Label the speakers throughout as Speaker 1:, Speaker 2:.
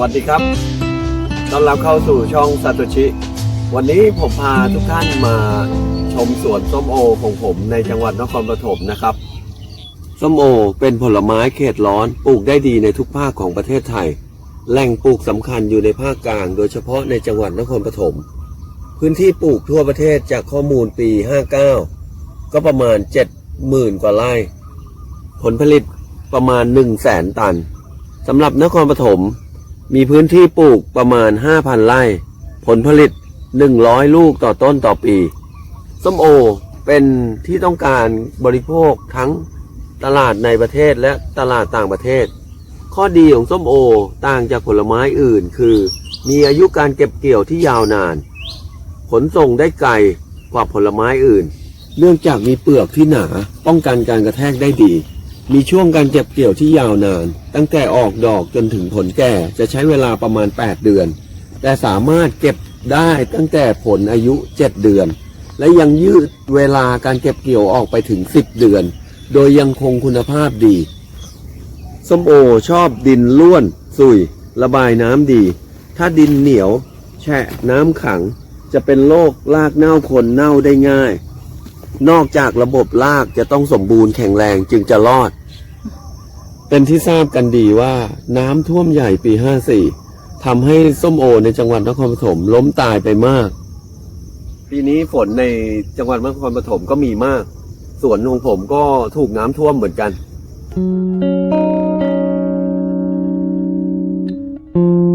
Speaker 1: วัสดีครับต้อนรับเข้าสู่ช่องซาโตชิ วันนี้ผมพาทุกท่านมาชมสวนส้มโอของผมในจังหวัดนครปฐมนะครับ ส้มโอเป็นผลไม้เขตร้อนปลูกได้ดีในทุกภาคของประเทศไทย แหล่งปลูกสำคัญอยู่ในภาคกลาง โดยเฉพาะในจังหวัดนครปฐม พื้นที่ปลูกทั่วประเทศจากข้อมูลปี 59 ก็ประมาณ 70,000 กว่าไร่ ผลผลิตประมาณ 1 0 0 0 0แสนตันสำหรับนครปฐม มีพื้นที่ปลูกประมาณ 5,000 ไร่ ผลผลิต 100 ลูกต่อต้นต่อปี ส้มโอเป็นที่ต้องการบริโภคทั้งตลาดในประเทศและตลาดต่างประเทศ ข้อดีของส้มโอต่างจากผลไม้อื่นคือ มีอายุการเก็บเกี่ยวที่ยาวนาน ขนส่งได้ไกลกว่าผลไม้อื่น เนื่องจากมีเปลือกที่หนาป้องกันการกระแทกได้ดี มีช่วงการเก็บเกี่ยวที่ยาวนาน ตั้งแต่ออกดอกจนถึงผลแก่จะใช้เวลาประมาณ 8 เดือน แต่สามารถเก็บได้ตั้งแต่ผลอายุ 7 เดือน และยังยืดเวลาการเก็บเกี่ยวออกไปถึง 10 เดือน โดยยังคงคุณภาพดีส้มโอชอบดินล้วน สุย ระบายน้ำดี ถ้าดินเหนียว แฉะน้ำขัง จะเป็นโรครากเน่าคนเน่าได้ง่าย นอกจากระบบรากจะต้องสมบูรณ์แข็งแรงจึงจะรอด เป็นที่ทราบกันดีว่าน้ำท่วมใหญ่ปี 54ทำให้ส้มโอในจังหวัดนครปฐมล้มตายไปมาก ปีนี้ฝนในจังหวัดนครปฐมก็มีมาก สวนของผมก็ถูกน้ำท่วมเหมือนกันข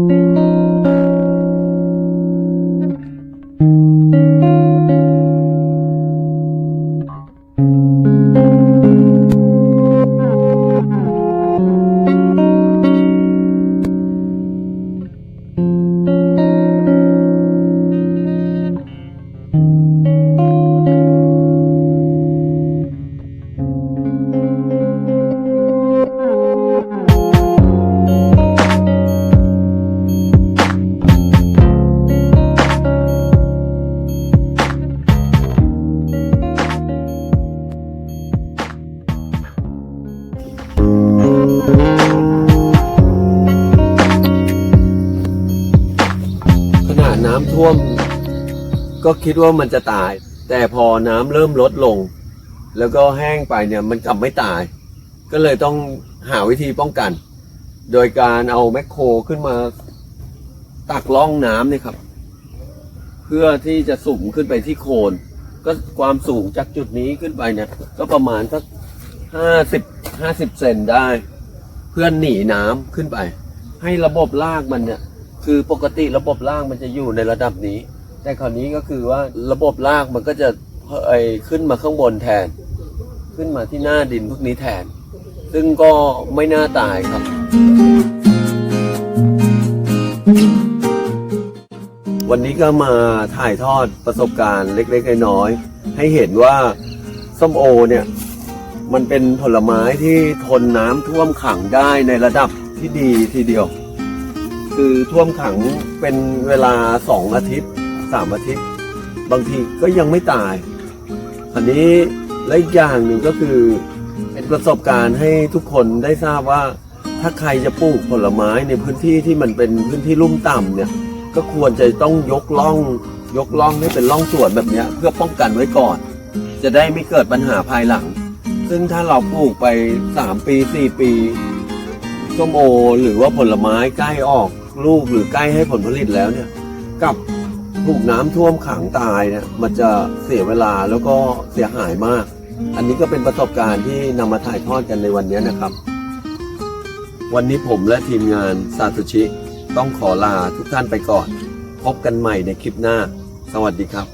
Speaker 1: นาดน้ำท่วม ก็คิดว่ามันจะตาย แต่พอน้ำเริ่มลดลง แล้วก็แห้งไปเนี่ยมันกลับไม่ตาย ก็เลยต้องหาวิธีป้องกัน โดยการเอาแมคโครขึ้นมาตักล่องน้ำเนี่ยครับ เพื่อที่จะสุ่มขึ้นไปที่โคน ก็ความสูงจากจุดนี้ขึ้นไปเนี่ย ก็ประมาณสักห้าสิบห้าสิบเซนได้ เพื่อหนีน้ำขึ้นไป ให้ระบบรากมันเนี่ย คือปกติระบบรากมันจะอยู่ในระดับนี้ แต่คราวนี้ก็คือว่าระบบรากมันก็จะเอ่ยขึ้นมาข้างบนแทน ขึ้นมาที่หน้าดินพวกนี้แทน ซึ่งก็ไม่น่าตายครับ วันนี้ก็มาถ่ายทอดประสบการณ์เล็กๆน้อยๆให้เห็นว่าส้มโอเนี่ยมันเป็นผลไม้ที่ทนน้ำท่วมขังได้ในระดับที่ดีทีเดียว คือท่วมขังเป็นเวลาสองอาทิตย์สามอาทิตย์ บางทีก็ยังไม่ตาย อันนี้และอีกอย่างหนึ่งก็คือเป็นประสบการณ์ให้ทุกคนได้ทราบว่า ถ้าใครจะปลูกผลไม้ในพื้นที่ที่มันเป็นพื้นที่ลุ่มต่ำเนี่ย ก็ควรจะต้องยกล่อง ยกล่องให้เป็นล่องสวนแบบนี้เพื่อป้องกันไว้ก่อน จะได้ไม่เกิดปัญหาภายหลัง ซึ่งถ้าเราปลูกไปสามปีสี่ปีส้มโอหรือว่าผลไม้ใกล้ออก ลูกหรือใกล้ให้ผลผลิตแล้วเนี่ยกับถูกน้ำท่วมขังตายเนี่ยมันจะเสียเวลาแล้วก็เสียหายมาก อันนี้ก็เป็นประสบการณ์ที่นำมาถ่ายทอดกันในวันนี้นะครับ วันนี้ผมและทีมงานซาตุชิ ต้องขอลาทุกท่านไปก่อน พบกันใหม่ในคลิปหน้า สวัสดีครับ